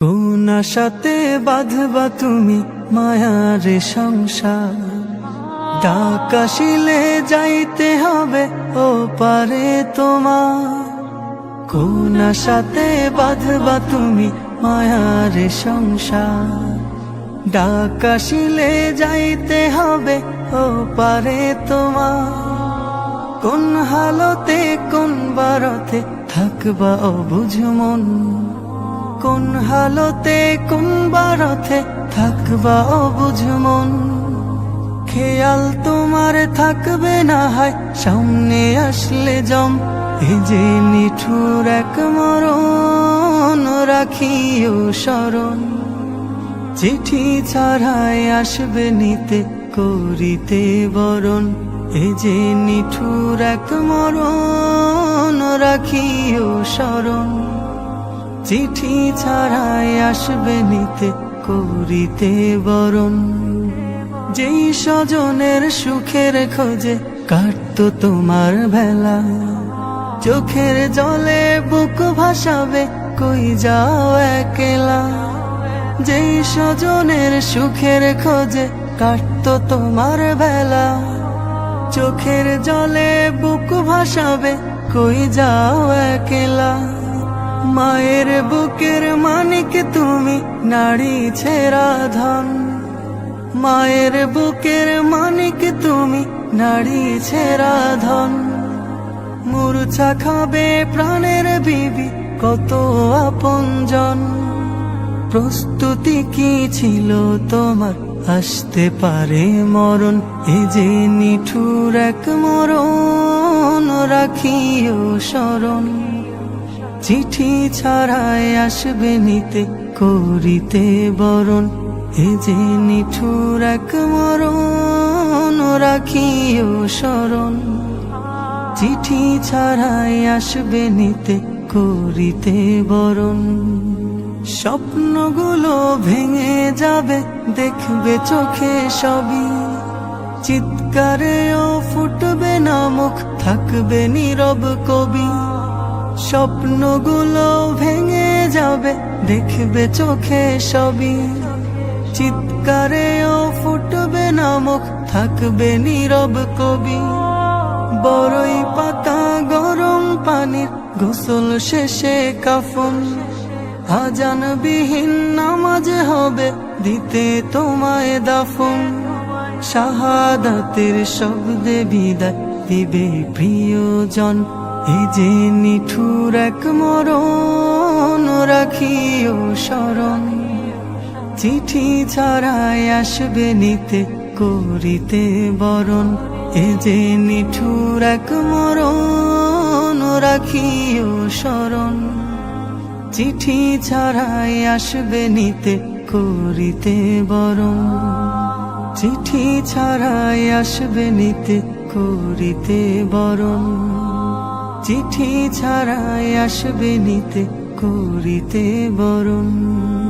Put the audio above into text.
কোন আশাতে বাঁধবা তুমি মায়ারে সংসার? ডাকাশিলে যাইতে হবে ও পারে তোমার। কোন আশাতে বাঁধবা তুমি মায়ারে সংসার? ডাকাশিলে যাইতে হবে ও পারে তোমার। কোন হালতে কোন বারতে থাকবা অবুঝ মন। কোন হালতে, কোন বারতে থাকবা অবুঝ মন। খেয়াল তোমার থাকবে না হয়, সামনে আসলে জম। এ যে নিঠুর এক মরণ, রাখিও স্মরণ। চিঠি ছাড়াই আসবে নিতে, করিতে বরণ। এ যে নিঠুর এক মরণ, রাখিও স্মরণ। চিঠি ছাড়াই আসবে নিতে করিতে বরণ। যেই স্বজনের সুখের খোঁজে কাটত তোমার ভেলা। চোখের জলে বুক ভাসাবে, কই যাও একলা। যেই স্বজনের সুখের খোঁজে কাটত তোমার বেলা চোখের জলে বুক ভাসাবে, কই যাও একলা। মায়ের বুকের মানিক তুমি, নারী ছেড়া ধন। মায়ের বুকের মানিক তুমি, নারী ছেড়া ধন। মূর্ছা খাবে প্রাণের বিবি, কত আপনজন প্রস্তুতি কি ছিল তোমার? আসতে পারে মরণ, এ যে নিঠুর এক মরণ, রাখিও স্মরণ। চিঠি ছাড়াই আসবে নিতে, করিতে বরণ। এ যে নিঠুর এক মরণ, রাখিও স্মরণ চিঠি ছাড়াই আসবে নিতে, করিতে বরণ। স্বপ্নগুলো ভেঙে যাবে, দেখবে চোখে সবই। চিৎকারেও ফুটবে না মুখ, থাকবে নীরব কবি। স্বপ্নগুলো ভেঙে যাবে, দেখবে চোখে সবই। চিৎকারেও ফুটবে না মুখ থাকবে নীরব কবি। বড়ই পাতা গরম পানির, গোসল শেষে কাফন। আজান বিহীন নামাজ হবে, দিতে তোমায় দাফন। শাহাদাতের শব্দে বিদায় দিবে প্রিয়জন। এই যে নিঠুর এক মরণ, রাখিও স্মরণ চিঠি ছাড়াই আসবে নিতে, করিতে বরণ। এ যে নিঠুর এক মরণ, রাখিও স্মরণ চিঠি ছাড়াই আসবে নিতে, করিতে বরণ। চিঠি ছাড়াই আসবে নিতে, করিতে বরণ। চিঠি ছাড়াই আসবে নিতে করিতে বরণ।